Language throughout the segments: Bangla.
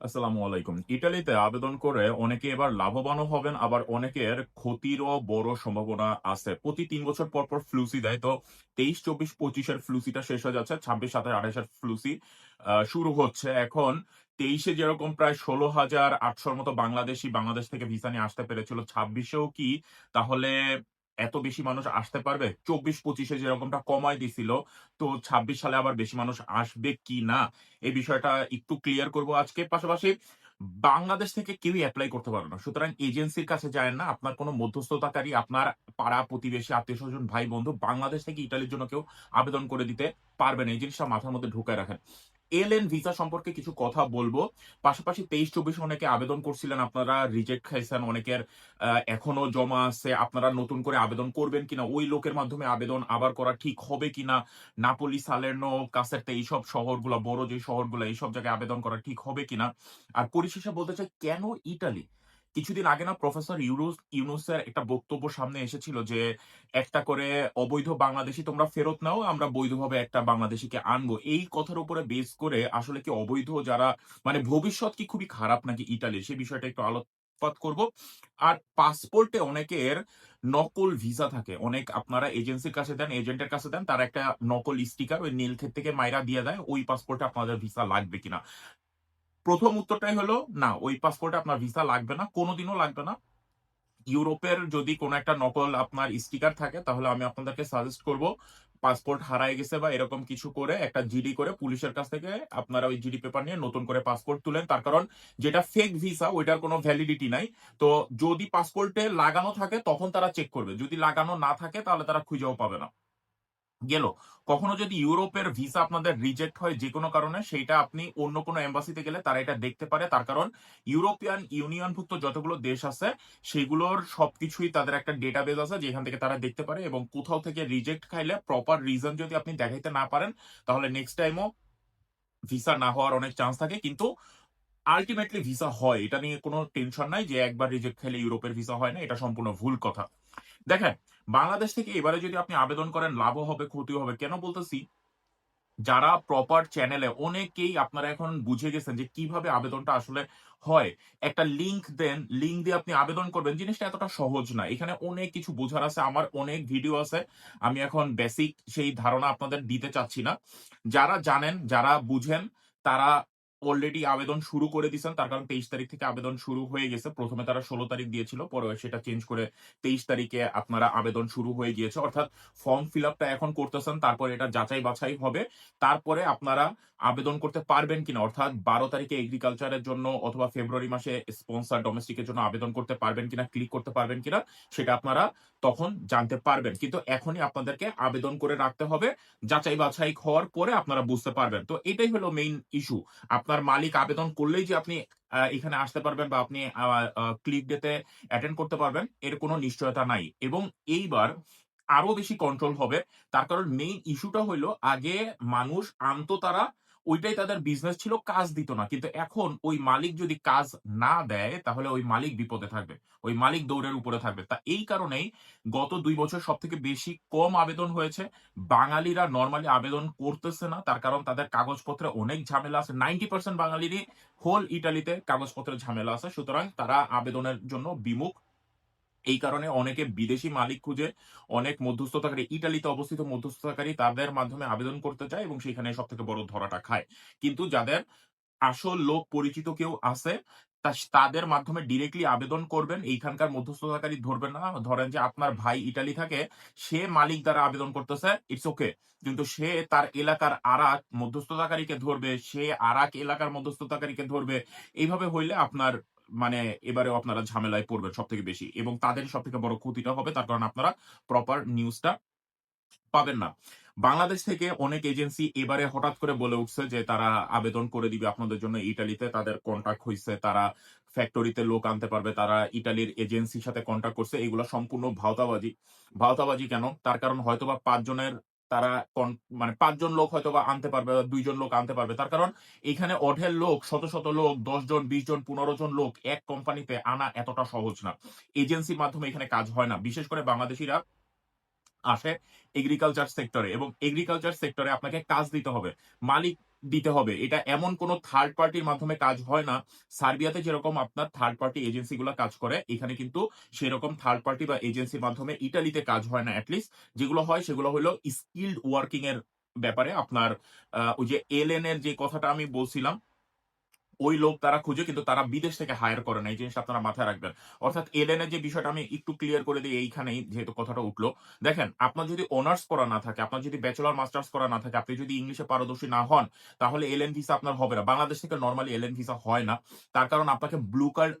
আসসালামু আলাইকুম। ইটালিতে আবেদন করে অনেকে এবার লাভবানও হবেন, আবার অনেকের ক্ষতিরও বড় সম্ভাবনা আছে। প্রতি তিন বছর পর, পর ফ্লুসি দেয়। তো ২৩, ২৪, ২৫ এর ফ্লুসিটা শেষ হয়ে যাচ্ছে। ২৬, ২৭, ২৮ এর ফ্লুসি শুরু হচ্ছে। এখন তেইশে যেরকম প্রায় ষোলো হাজার আটশোর মতো বাংলাদেশী বাংলাদেশ থেকে ভিসা নিয়ে আসতে পেরেছিল, ছাব্বিশেও কি তাহলে এত বেশি মানুষ আসতে পারবে? চব্বিশ পঁচিশে যেরকমটা কমায় দিছিল, তো ২৬ সালে আবার বেশি মানুষ আসবে কিনা? এই বিষয়টা একটু ক্লিয়ার করব আজকে। পাশাপাশি বাংলাদেশ থেকে কেউই অ্যাপ্লাই করতে পারবে না। সুতরাং এজেন্সির কাছে যায় না। আপনার কোনো মধ্যস্থতাকারী, আপনার পাড়া প্রতিবেশী, আত্মীয় স্বজন ভাই-বন্ধু বাংলাদেশ থেকে ইটালির জন্য কেউ আবেদন করে দিতে পারবে না। এই জিনিসটা মাথার মধ্যে ঢুকায় রাখেন। এলএন ভিসা সম্পর্কে কিছু কথা বলব। পাশাপাশি তেইশ চব্বিশ অনেকে আবেদন করছিলেন, আপনারা রিজেক্ট খাইছেন। অনেকের এখনও জমা আছে। আপনারা নতুন করে আবেদন করবেন কিনা? ওই লোকের মাধ্যমে আবেদন আবার করা ঠিক হবে কিনা? নাপোলি, সালের্নো, কাসেরটা এইসব শহরগুলো বড় যে শহরগুলো এইসব জায়গায় আবেদন করা ঠিক হবে কিনা? আর পরিশেষে বলতে চাই, কেন ইটালি? কিছুদিন আগে না প্রফেসর ইউরুস ইউনুসের একটা বক্তব্য সামনে এসেছিল যে, একটা করে অবৈধ বাংলাদেশী তোমরা ফেরত নাও, আমরা বৈধভাবে একটা বাংলাদেশীকে আনব। এই কথার উপরে বেস করে আসলে কি অবৈধ যারা মানে ভবিষ্যৎ কি খুবই খারাপ নাকি ইটালির? সে বিষয়টা একটু আলোকপাত করব। আর পাসপোর্টে অনেকের নকল ভিসা থাকে। অনেক আপনারা এজেন্সির কাছে দেন, এজেন্টের কাছে দেন, তারা একটা নকল স্টিকার ওই নীল নীলক্ষেত থেকে মাইরা দিয়ে দেয়, ওই পাসপোর্টে আপনাদের ভিসা লাগবে কিনা? ১ম উত্তরটাই হলো, না, ওই পাসপোর্টে আপনার ভিসা লাগবে না। কোনোদিনও লাগবে না। ইউরোপের যদি কোন একটা নকল আপনার স্টিকার থাকে, তাহলে আমি আপনাদেরকে সাজেস্ট করব, পাসপোর্ট হারায় গেছে বা এরকম কিছু করে একটা জিডি করে পুলিশের কাছ থেকে আপনারা ওই জিডি পেপার নিয়ে নতুন করে পাসপোর্ট তুলেন। তার কারণ যেটা ফেক ভিসা ওইটার কোনো ভ্যালিডিটি নাই। তো যদি পাসপোর্টে লাগানো থাকে তখন তারা চেক করবে। যদি লাগানো না থাকে তাহলে তারা খুঁজেও পাবে না। গেল। কখনো যদি ইউরোপের ভিসা আপনাদের রিজেক্ট হয় যেকোনো কারণে, সেইটা আপনি অন্য কোনো এম্বাসিতে গেলে তারা এটা দেখতে পারে। তার কারণ ইউরোপিয়ান ইউনিয়নভুক্ত যতগুলো দেশ আছে, সেগুলোর সবকিছুই তাদের একটা ডেটাবেস আছে যেখান থেকে তারা দেখতে পারে এবং কোথাও থেকে রিজেক্ট খাইলে প্রপার রিজন যদি আপনি দেখাইতে না পারেন, তাহলে নেক্সট টাইমও ভিসা না হওয়ার অনেক চান্স থাকে। কিন্তু আল্টিমেটলি ভিসা হয়। এটা নিয়ে কোনো টেনশন নাই যে একবার রিজেক্ট খাইলে ইউরোপের ভিসা হয় না। এটা সম্পূর্ণ ভুল কথা। দেখেন, বাংলাদেশ থেকে এবারে যদি আপনি আবেদন করেন লাভও হবে, ক্ষতিও হবে। কেন বলতেছি? যারা প্রপার চ্যানেলে অনেকেই আপনারা এখন বুঝে গেছেন যে কীভাবে আবেদনটা আসলে হয়। একটা লিংক দেন, লিংক দিয়ে আপনি আবেদন করবেন। জিনিসটা এতটা সহজ না। এখানে অনেক কিছু বোঝার আছে। আমার অনেক ভিডিও আছে। আমি এখন বেসিক সেই ধারণা আপনাদের দিতে চাচ্ছি না। যারা জানেন, যারা বুঝেন, তারা অলরেডি আবেদন শুরু করে দিয়েছেন তার কারণ ২৩ তারিখ থেকে আবেদন শুরু হয়ে গেছে। প্রথমে তারা ১৬ তারিখ দিয়েছিল। পরে সেটা চেঞ্জ করে ২৩ তারিখে আপনারা আবেদন শুরু হয়ে গিয়েছে। অর্থাৎ ফর্ম ফিল এখন করতেছেন। তারপরে এটা যাচাই-বাছাই হবে। তারপরে আপনারা আবেদন করতে পারবেন কিনা, অর্থাৎ ১২ তারিখে এগ্রিকালচার এর জন্য অথবা ফেব্রুয়ারি মাসে স্পন্সর ডোমেস্টিক এর জন্য আবেদন করতে পারবেন কিনা, ক্লিক করতে পারবেন কিনা, সেটা আপনারা তখন জানতে পারবেন। কিন্তু এখনই আপনাদেরকে আবেদন করে রাখতে হবে। যাচাই-বাছাই হওয়ার পরে আপনারা বুঝতে পারবেন। তো এটাই হলো মেইন ইস্যু। আপনার মালিক আবেদন করলেই যে আপনি এখানে আসতে পারবেন বা আপনি ক্লিক ডেতে অ্যাটেন্ড করতে পারবেন, এর কোনো নিশ্চয়তা নাই। এবং এইবার আরও বেশি কন্ট্রোল হবে। তার কারণ মেইন ইস্যুটা হইল আগে মানুষ আনতো তারা, ওইটাই তাদের বিজনেস ছিল, কাজ দিত না। কিন্তু এখন ওই মালিক যদি কাজ না দেয়, তাহলে ওই মালিক বিপদে থাকবে। ওই মালিক দৌড়ের উপরে থাকবে। তা এই কারণেই গত ২ বছর সবথেকে বেশি কম আবেদন হয়েছে। বাঙালিরা নরমালি আবেদন করতেছে না। তার কারণ তাদের কাগজপত্রে অনেক ঝামেলা আছে। 90% বাঙালিরই হোল ইটালিতে কাগজপত্রের ঝামেলা আছে। সুতরাং তারা আবেদনের জন্য বিমুখ। এই কারণে অনেকে বিদেশি মালিক খুঁজে, অনেক মধ্যস্থতাকারী ইটালিতে অবস্থিত মধ্যস্থতাকারী তাদের মাধ্যমে আবেদন করতে চায় এবং সেখানে সব থেকে বড় ধরাটা খায়। কিন্তু যাদের আসল লোক পরিচিত কেউ আছে, তাদের মাধ্যমে ডিরেক্টলি আবেদন করবেন। এইখানকার মধ্যস্থতাকারী ধরবেন না। ধরেন যে আপনার ভাই ইটালি থাকে, সে মালিক দ্বারা আবেদন করতেছে, ইটস ওকে। কিন্তু সে তার এলাকার আরাক মধ্যস্থতাকারীকে ধরবে, সে আরাক এলাকার মধ্যস্থতাকারীকে ধরবে। এইভাবে হইলে আপনার মানে এবারেও আপনারা ঝামেলায় পড়বেন সব থেকে বেশি। এবং তাদের সব থেকে বড় ক্ষতিটা হবে। তার কারণ আপনারা প্রপার নিউজটা পাবেন না। বাংলাদেশ থেকে অনেক এজেন্সি এবারে হঠাৎ করে বলে উঠছে যে, তারা আবেদন করে দিবে আপনাদের জন্য ইটালিতে। তাদের কনট্যাক্ট হইছে। তারা ফ্যাক্টরিতে লোক আনতে পারবে। তারা ইটালির এজেন্সির সাথে কনট্যাক্ট করছে। এগুলো সম্পূর্ণ ভাওতাবাজি। ভাওতাবাজি কেন? তার কারণ হয়তোবা ৫ জনের তারা মানে পাঁচজন লোক হয়তো বা আনতে পারবে বা দুইজন লোক আনতে পারবে। তার কারণ এখানে অঢেল লোক, শত, শত লোক, ১০ জন, ২০ জন, ১৫ জন লোক এক কোম্পানিতে আনা এতটা সহজ না। এজেন্সির মাধ্যমে এখানে কাজ হয় না। বিশেষ করে বাংলাদেশিরা আসে এগ্রিকালচার সেক্টরে এবং এগ্রিকালচার সেক্টরে আপনাকে কাজ দিতে হবে। মালিক দিতে হবে। এটা এমন কোনো থার্ড পার্টির মাধ্যমে কাজ হয় না। সার্বিয়াতে যেরকম আপনার থার্ড পার্টি এজেন্সিগুলো কাজ করে, এখানে কিন্তু সেরকম থার্ড পার্টি বা এজেন্সির মাধ্যমে ইটালিতে কাজ হয় না অ্যাটলিস্ট যেগুলো হয়, সেগুলো হলো স্কিল্ড ওয়ার্কিং এর ব্যাপারে আপনার ওই যে এলএন এর যে কথাটা আমি বলছিলাম ওই লোক তারা খুঁজে, কিন্তু তারা বিদেশ থেকে হায়ার করে না। এই জিনিসটা আপনারা মাথায় রাখবেন। অর্থাৎ এলএন যে বিষয়টা আমি একটু ক্লিয়ার করে দিই, এইখানেই যেহেতু কথাটা উঠল। দেখেন, আপনার যদি অনার্স করা না থাকে, আপনার যদি ব্যাচেলর মাস্টার্স করা না থাকে, আপনি যদি ইংলিশে পারদর্শী না হন, তাহলে এলএন ভিসা আপনার হবে না। বাংলাদেশ থেকে নর্মালি এলএন ভিসা হয় না। তার কারণ আপনাকে ব্লু কার্ড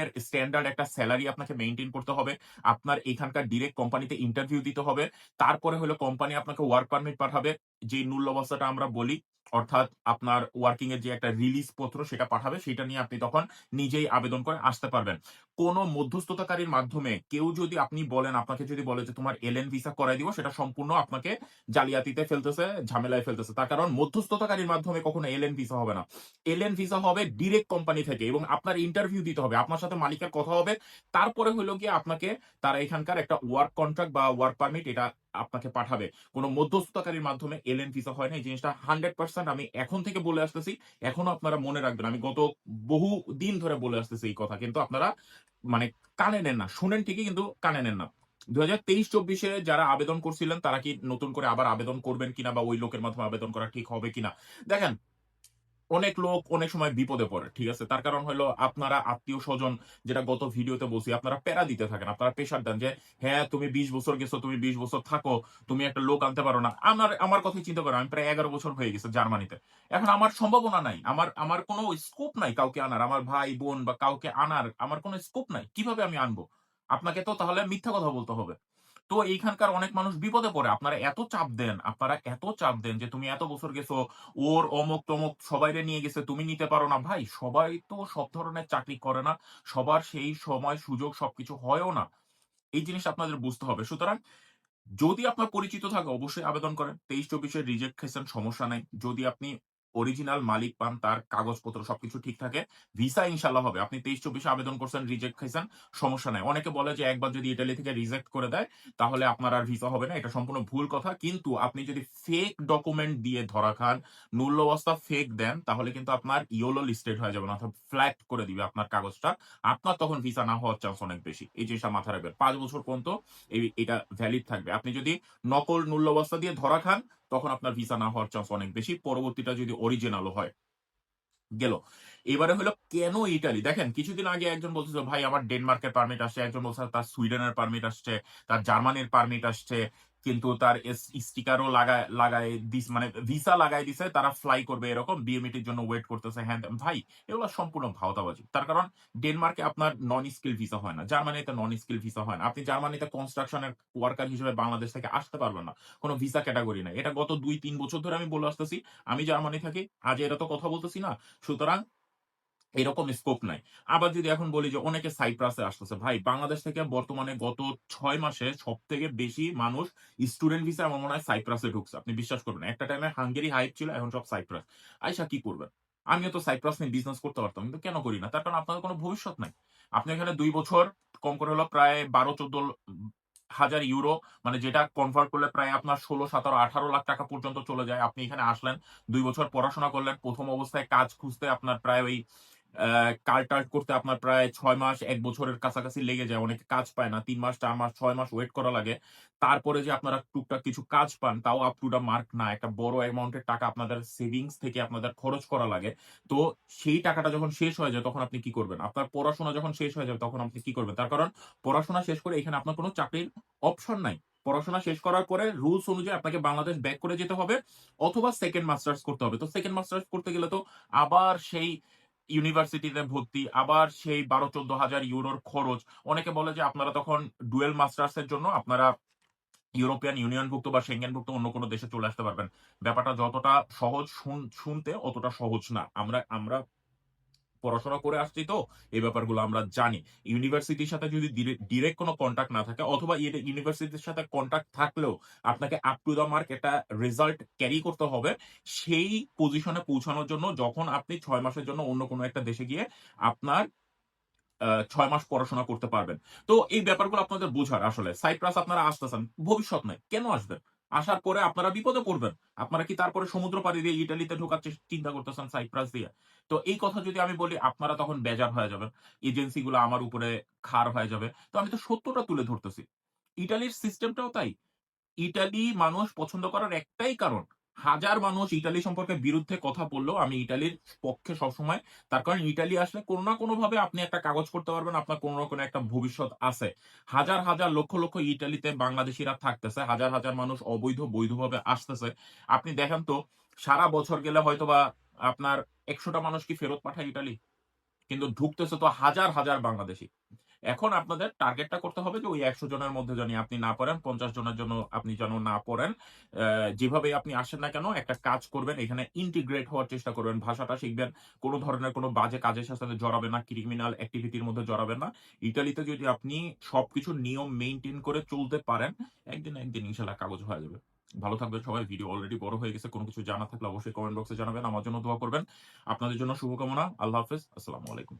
এর স্ট্যান্ডার্ড একটা স্যালারি আপনাকে মেনটেন করতে হবে। আপনার এখানকার ডিরেক্ট কোম্পানিতে ইন্টারভিউ দিতে হবে। তারপরে হলো কোম্পানি আপনাকে ওয়ার্ক পারমিট পাঠাবে। যে মূল্য অবস্থাটা আমরা বলি অর্থাৎ আপনার ওয়ার্কিং এর যে একটা রিলিজ পত্র সেটা পাঠাবে, সেটা নিয়ে আপনি তখন নিজেই আবেদন করে আসতে পারবেন। কোন মধ্যস্থতাকারীর মাধ্যমে কেউ যদি আপনি বলেন, আপনাকে যদি বলে যে তোমার এলএন ভিসা করাই দিব, সেটা সম্পূর্ণ আপনাকে জালিয়াতিতে ফেলতেছে, ঝামেলায় ফেলতেছে। তার কারণ মধ্যস্থতাকারীর মাধ্যমে কখনো এলএন ভিসা হবে না। এলএন ভিসা হবে ডিরেক্ট কোম্পানি থেকে এবং আপনার ইন্টারভিউ দিতে হবে, আপনার সাথে মালিকের কথা হবে। তারপরে হলো গিয়ে আপনাকে তারা এখানকার একটা ওয়ার্ক কন্ট্রাক্ট বা ওয়ার্ক পারমিট এটা আপনাকে পাঠাবে। কোনো মধ্যস্থতাকারীর মাধ্যমে এলএন ভিসা হয় না। এই জিনিসটা হান্ড্রেড পার্সেন্ট আমি এখন থেকে বলে আসতেছি। এখনও আপনারা মনে রাখবেন, আমি গত বহু দিন ধরে বলে আসতেছি এই কথা। কিন্তু আপনারা মানে কানে নেন না। শুনেন ঠিকই, কিন্তু কানে নেন না। দু হাজার তেইশ চব্বিশে যারা আবেদন করছিলেন, তারা কি নতুন করে আবার আবেদন করবেন কিনা বা ওই লোকের মাধ্যমে আবেদন করা ঠিক হবে কিনা? দেখেন অনেক লোক অনেক সময় বিপদে পড়ে, ঠিক আছে? তার কারণ হলো আপনারা আত্মীয় স্বজন যেটা গত ভিডিওতে বলছি, আপনারা প্যারা দিতে থাকেন, আপনারা প্রেশার দেন যে হ্যাঁ তুমি বিশ বছর গেছো, তুমি বিশ বছর থাকো, তুমি একটা লোক আনতে পারো না। আমার আমার কথাই চিন্তা করো আমি প্রায় এগারো বছর হয়ে গেছে জার্মানিতে। এখন আমার সম্ভাবনা নাই, আমার আমার কোনো স্কোপ নাই কাউকে আনার, আমার ভাই, বোন বা কাউকে আনার, আমার কোনো স্কোপ নাই, কীভাবে আমি আনব? আপনাকে তো তাহলে মিথ্যা কথা বলতে হবে। তো এইখানকার অনেক মানুষ বিপদে পড়ে। আপনারা এত চাপ দেন, আপনারা এত চাপ দেন যে তুমি এত বছর গেছো, ওর অমুক তমুক সবাইরে নিয়ে গেছে, তুমি নিতে পারো না। ভাই, সবাই তো সব ধরনের চাকরি করে না, সবার সেই সময় সুযোগ সবকিছু হয়ও না। এই জিনিস আপনাদের বুঝতে হবে। সুতরাং যদি আপনার পরিচিত থাকে, অবশ্যই আবেদন করেন। তেইশ চব্বিশে রিজেক্ট খেয়েছেন সমস্যা নাই। যদি আপনি অরিজিনাল মালিক পান, তার কাগজপত্র সবকিছু ঠিক থাকে। ভিসা ইনশাল্লাহ হবে। আপনি তেইশ চব্বিশে আবেদন করছেন রিজেক্ট খাইছেন, সমস্যা নাই। অনেকে বলে যে একবার যদি ইটালি থেকে রিজেক্ট করে দেয়, তাহলে আপনার আর ভিসা হবে না। এটা সম্পূর্ণ ভুল কথা। কিন্তু আপনি যদি ফেক ডকুমেন্ট দিয়ে ধরা খান মূল্য অবস্থা ফেক দেন, তাহলে কিন্তু আপনার ইয়োলো লিস্টেড হয়ে যাবে অর্থাৎ ফ্ল্যাট করে দিবে আপনার কাগজটা। আপনার তখন ভিসা না হওয়ার চান্স অনেক বেশি। এই জিনিসটা মাথায় রাখবেন। পাঁচ বছর পর্যন্ত এটা ভ্যালিড থাকবে। আপনি যদি নকল মূল্য অবস্থা দিয়ে ধরা খান তখন আপনার ভিসা না হওয়ার চান্স অনেক বেশি। পরবর্তীটা যদি অরিজিনালও হয়, গেল। এবারে হলো কেন ইটালি দেখেন, কিছুদিন আগে একজন বলছিল ভাই, আমার ডেনমার্কের পারমিট আসছে। একজন বলছে, তার সুইডেনের পারমিট আসছে, তার জার্মানির পারমিট আসছে। কিন্তু তার স্টিকারও লাগায় লাগায় দিস মানে ভিসা লাগাই দিছে, তারা ফ্লাই করবে এরকম বিএমইটির জন্য ওয়েট করতেছে। হ্যাঁ ভাই, এগুলো সম্পূর্ণ ভাওতাবাজি। তার কারণ ডেনমার্কে আপনার নন স্কিল ভিসা হয় না। জার্মানিতে নন স্কিল ভিসা হয় না। আপনি জার্মানিতে কনস্ট্রাকশনের ওয়ার্কার হিসেবে বাংলাদেশ থেকে আসতে পারবেন না। কোনো ভিসা ক্যাটাগরি নাই। এটা গত দুই, তিন বছর ধরে আমি বলে আসতেছি। আমি জার্মানি থাকি। আজ এটা তো কথা বলতেছি না। সুতরাং এরকম স্কোপ নাই। আবার যদি এখন বলি যে অনেকে সাইপ্রাসে আসতেছে, ভাই বাংলাদেশ থেকে বর্তমানে গত ছয় মাসে সব থেকে বেশি মানুষ স্টুডেন্ট ভিসা আমার মনে হয় সাইপ্রাসে ঢুকছে। আপনি বিশ্বাস করবেন একটা টাইমে হাঙ্গেরি হাইপ ছিল, এখন সব সাইপ্রাস আইসা কি করবেন? আমিও তো সাইপ্রাস নিয়ে বিজনেস করতে পারতাম, কিন্তু কেন করি না? তার কারণ আপনাদের কোনো ভবিষ্যৎ নাই। আপনি এখানে দুই বছর কম করে হলো প্রায় বারো, চোদ্দ হাজার ইউরো মানে যেটা কনভার্ট করলে প্রায় আপনার ষোলো, সতেরো, আঠারো লাখ টাকা পর্যন্ত চলে যায়। আপনি এখানে আসলেন, দুই বছর পড়াশোনা করলেন, প্রথম অবস্থায় কাজ খুঁজতে আপনার প্রায় ওই কার টার্ট করতে আপনার প্রায় ছয় মাস, এক বছরের কাছাকাছি লেগে যায়। অনেকে কাজ পায় না, তিন মাস, চার মাস, ছয় মাস ওয়েট করা লাগে। তারপরে যে আপনারা টুকটাক কিছু কাজ পান, তাও আপ টু দা মার্ক না। একটা বড় অ্যামাউন্টের টাকা আপনাদের সেভিংস থেকে আপনাদের খরচ করা লাগে। তো সেই টাকাটা যখন শেষ হয়ে যায়, তখন আপনি কি করবেন? আপনার পড়াশোনা যখন শেষ হয়ে যাবে, তখন আপনি কি করবেন? তার কারণ, পড়াশোনা শেষ করে এখানে আপনার কোনো চাকরির অপশন নাই। পড়াশোনা শেষ করার পরে রুলস অনুযায়ী আপনাকে বাংলাদেশ ব্যাক করে যেতে হবে, অথবা সেকেন্ড মাস্টার্স করতে হবে। তো সেকেন্ড মাস্টার্স করতে গেলে তো আবার সেই ইউনিভার্সিটিতে ভর্তি, আবার সেই বারো চোদ্দ হাজার ইউরোর খরচ। অনেকে বলে যে আপনারা তখন ডুয়েল মাস্টার্স এর জন্য আপনারা ইউরোপিয়ান ইউনিয়নভুক্ত বা সেঙ্গেনভুক্ত অন্য কোনো দেশে চলে আসতে পারবেন। ব্যাপারটা যতটা সহজ শুন- শুনতে অতটা সহজ না। আমরা আমরা পড়াশোনা করে আসছি তো, এই ব্যাপারগুলো আমরা জানি। ইউনিভার্সিটির সাথে যদি ডিরেক্ট কোনো কন্ট্যাক্ট না থাকে, অথবা ইউনিভার্সিটির সাথে কন্ট্যাক্ট থাকলেও আপনাকে আপ টু দ্য মার্ক একটা রেজাল্ট ক্যারি করতে হবে, সেই পজিশনে পৌঁছানোর জন্য যখন আপনি ছয় মাসের জন্য অন্য কোনো একটা দেশে গিয়ে আপনার ছয় মাস পড়াশোনা করতে পারবেন। তো এই ব্যাপারগুলো আপনাদের বোঝার আসলে। সাইপ্রাস আপনারা আসতেছেন, ভবিষ্যৎ নয়, কেন আসবেন? আসার পরে আপনারা বিপদে পড়বেন। আপনারা কি তারপরে সমুদ্র পাড়ি দিয়ে ইটালিতে ঢোকার চিন্তা করতেছেন সাইপ্রাস দিয়ে? তো এই কথা যদি আমি বলি, আপনারা তখন বেজার হয়ে যাবেন। এজেন্সিগুলো আমার উপরে খার হয়ে যাবে। তো আমি তো সত্যটা তুলে ধরতেছি। ইটালির সিস্টেমটাও তাই। ইটালি মানুষ পছন্দ করার একটাই কারণ হাজার মানুষ ইটালি সম্পর্কে বিরুদ্ধে কথা বললেও আমি ইটালির পক্ষে সবসময়। তার কারণ, ইটালি আসলে কোনো না কোনো ভাবে আপনি একটা কাগজ করতে পারবেন, আপনার কোনো কোনো একটা ভবিষ্যৎ আছে। হাজার হাজার, লক্ষ লক্ষ ইটালিতে বাংলাদেশিরা থাকতেছে। হাজার হাজার মানুষ অবৈধ, বৈধভাবে আসতেছে। আপনি দেখেন তো, সারা বছর গেলে হয়তো বা আপনার একশোটা মানুষ কি ফেরত পাঠায় ইটালি? কিন্তু ঢুকতেছে তো হাজার হাজার বাংলাদেশি। এখন আপনাদের টার্গেটটা করতে হবে যে ওই একশো জনের মধ্যে জানি আপনি না পড়েন, পঞ্চাশ জনের জন্য আপনি যেন না পড়েন। যেভাবে আপনি আসেন না কেন, একটা কাজ করবেন, এখানে ইন্টিগ্রেট হওয়ার চেষ্টা করবেন। ভাষাটা শিখবেন, কোনো ধরনের কোনো বাজে কাজের সাথে জড়াবে না ক্রিমিনাল অ্যাক্টিভিটির মধ্যে জড়াবে না। ইটালিতে যদি আপনি সবকিছু নিয়ম মেনটেন করে চলতে পারেন, একদিন একদিন ইনশাল্লাহ কাগজ হয়ে যাবে। ভালো থাকবেন সবাই ভিডিও অলরেডি বড় হয়ে গেছে, কোনো কিছু জানা থাকলে অবশ্যই কমেন্ট বক্সে জানাবেন, আমার জন্য দোয়া করবেন। আপনাদের জন্য শুভকামনা, আল্লাহ হাফেজ, আসসালামু আলাইকুম।